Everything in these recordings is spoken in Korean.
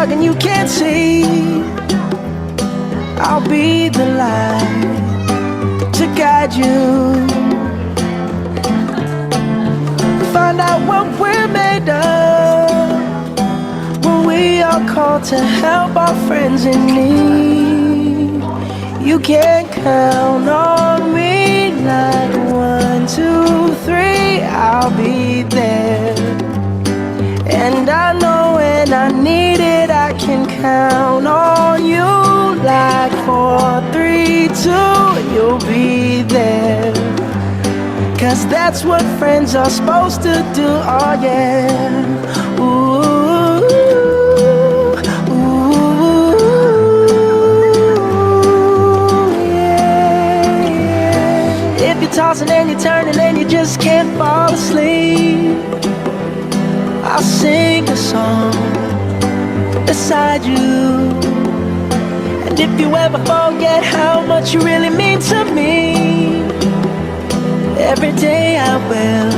dark and you can't see, I'll be the light to guide you. Find out what we're made of when we are called to help our friends in need. You can count on me like one, two, three, I'll be there. And I know when I need it, I can count on you like four, three, two, you'll be there. Cause that's what friends are supposed to do, oh yeah. Ooh, ooh, yeah. If you're tossing and you're turning and you just can't fall asleep, I'll sing a song beside you. And if you ever forget how much you really mean to me, every day I will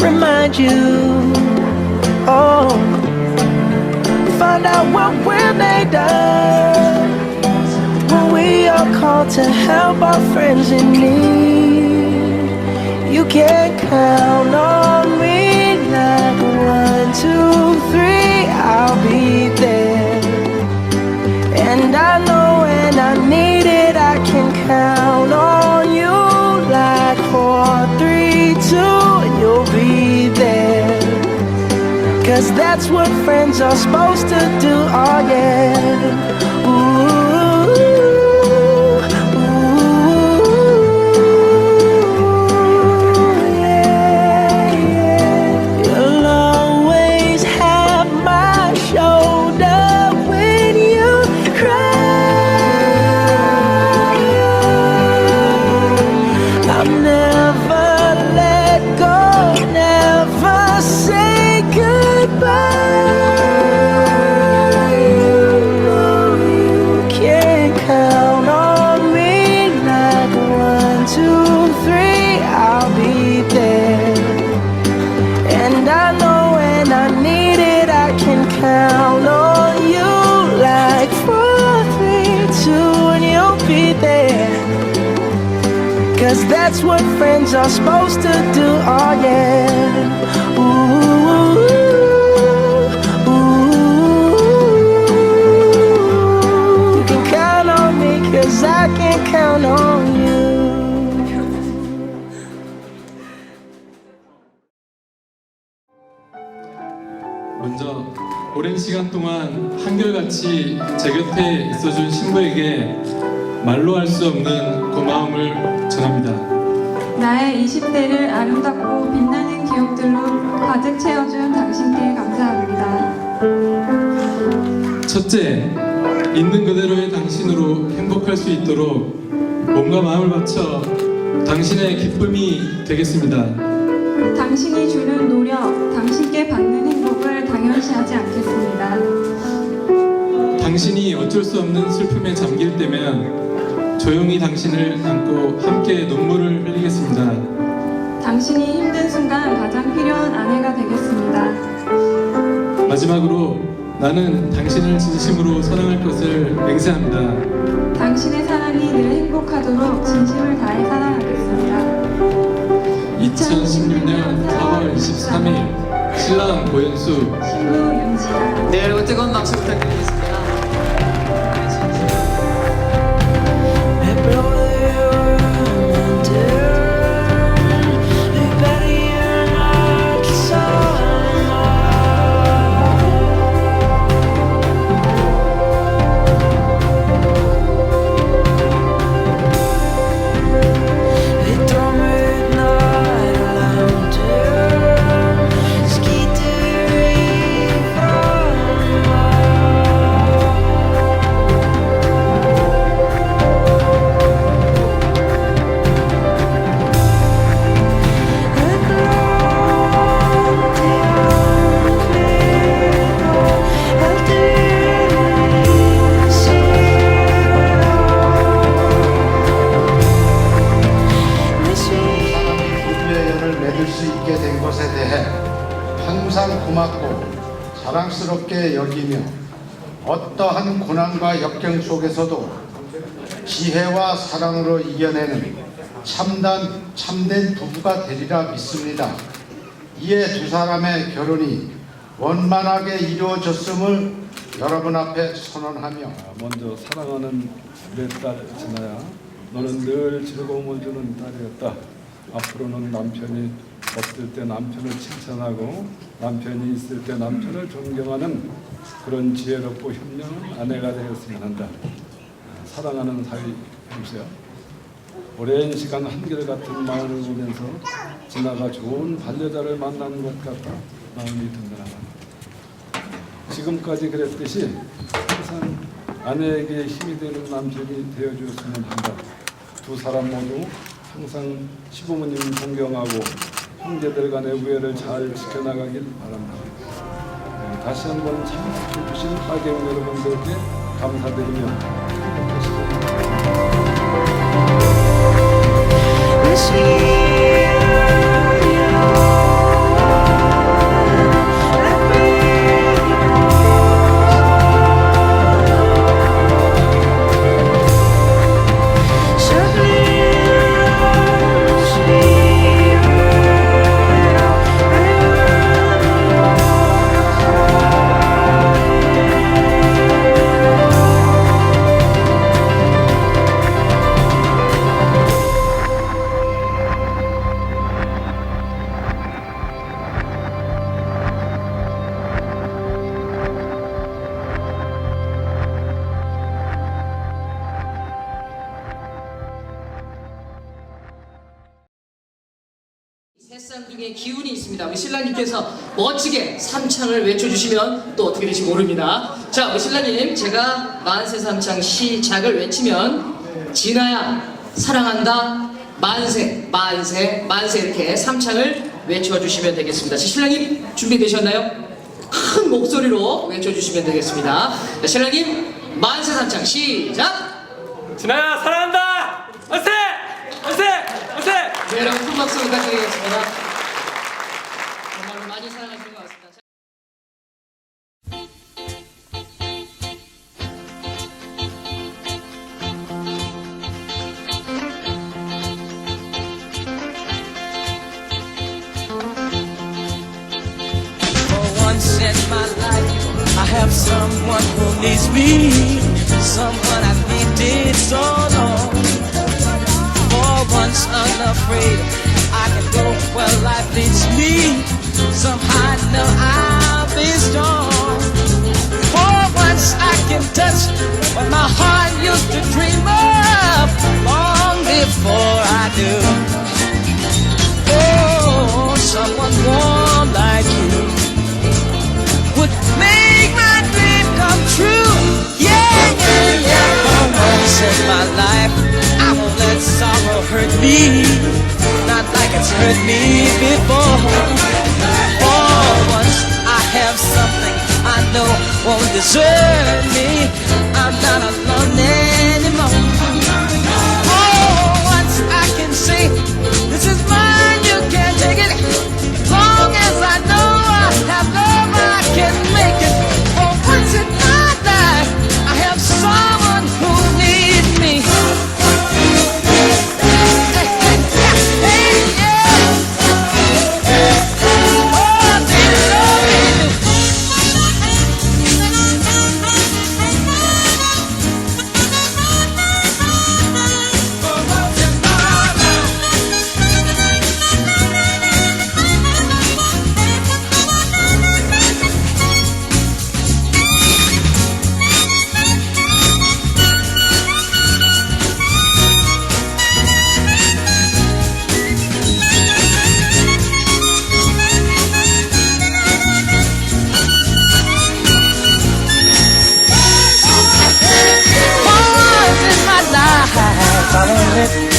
remind you. Oh, find out what we're made of when we are called to help our friends in need. You can count on me I'll be there. And I know when I need it, I can count on you like four, three, two, and you'll be there. Cause that's what friends are supposed to do, oh yeah. Ooh, Cause that's what friends are supposed to do, oh yeah. Ooh, ooh. You can count on me, cause I can count on you. 먼저 오랜 시간 동안 한결같이 제 곁에 있어준 신부에게 말로 할 수 없는 고마움을 전합니다. 나의 20대를 아름답고 빛나는 기억들로 가득 채워준 당신께 감사합니다. 첫째, 있는 그대로의 당신으로 행복할 수 있도록 몸과 마음을 바쳐 당신의 기쁨이 되겠습니다. 당신이 주는 노력, 당신께 받는 행복을 당연시하지 않겠습니다. 당신이 어쩔 수 없는 슬픔에 잠길 때면 조용히 당신을 안고 함께 눈물을 흘리겠습니다. 당신이 힘든 순간 가장 필요한 아내가 되겠습니다. 마지막으로 나는 당신을 진심으로 사랑할 것을 맹세합니다. 당신의 사랑이 늘 행복하도록 진심을 다해 사랑하겠습니다. 2016년 4월 23일 신랑 고현수 신부 윤지아. 네, 여러분 뜨거운 박수 부탁드리겠습니다. 자랑스럽게 여기며 어떠한 고난과 역경 속에서도 지혜와 사랑으로 이겨내는 참단, 참된 부부가 되리라 믿습니다. 이에 두 사람의 결혼이 원만하게 이루어졌음을 여러분 앞에 선언하며 먼저 사랑하는 내 딸 진아야 너는 늘 즐거움을 주는 딸이었다 앞으로는 남편이 없을 때 남편을 칭찬하고 남편이 있을 때 남편을 존경하는 그런 지혜롭고 현명한 아내가 되었으면 한다. 사랑하는 사위 형수야 오랜 시간 한결같은 마음을 보면서 진아가 좋은 반려자를 만난 것 같아 마음이 든든하다. 지금까지 그랬듯이 항상 아내에게 힘이 되는 남편이 되어주었으면 한다. 두 사람 모두 항상 시부모님 존경하고 형제들 간의 우애를 잘 지켜나가길 바란다. 네, 다시 한번 참석해 주신 하객 여러분들께 감사드리며 있습니다. 우리 신랑님께서 멋지게 삼창을 외쳐주시면 또 어떻게 될지 모릅니다. 자, 우리 신랑님, 제가 만세 삼창 시작을 외치면 진아야 사랑한다 만세 만세 만세 이렇게 삼창을 외쳐주시면 되겠습니다. 자, 신랑님 준비되셨나요? 큰 목소리로 외쳐주시면 되겠습니다. 자, 신랑님 만세 삼창 시작. 진아야 사랑한다! 만세! 만세! 만세! 네, 여러분 큰 박수 부탁드리겠습니다. Unafraid, I can go where life leads me. Somehow I know I'll be strong. For once I can touch what my heart used to dream of long before I do. Oh, someone warm like you would make my dream come true. Yeah, yeah, yeah. For once in my life, sorrow hurt me, not like it's hurt me before. For once, I have something I know won't desert me. I'm not alone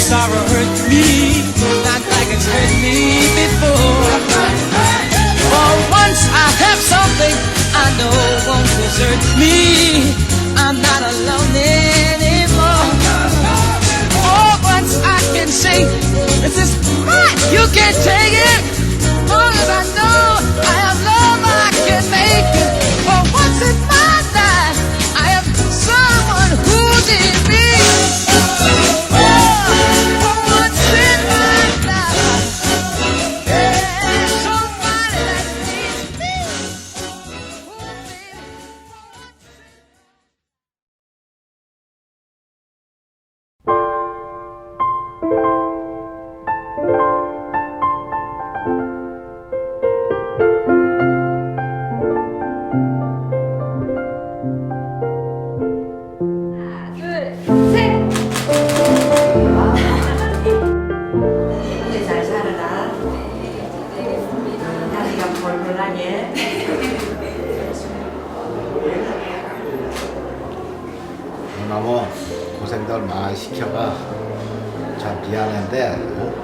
sorrow hurt me, not like it's hurt me before. For once I have something I know won't desert me. I'm not alone anymore. For once I can say, this is what you can't take it. As long as I know I have love, I can make it. For once in my 너무 고생들 많이 시켜가 참 미안한데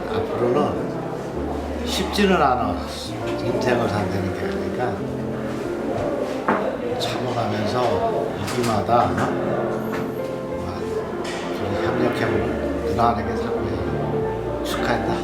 앞으로는 쉽지는 않아 인생을 산다는 게 그러니까 참아가면서 이기마다 좀 어? 협력해보고 누나에게 사고해 축하한다.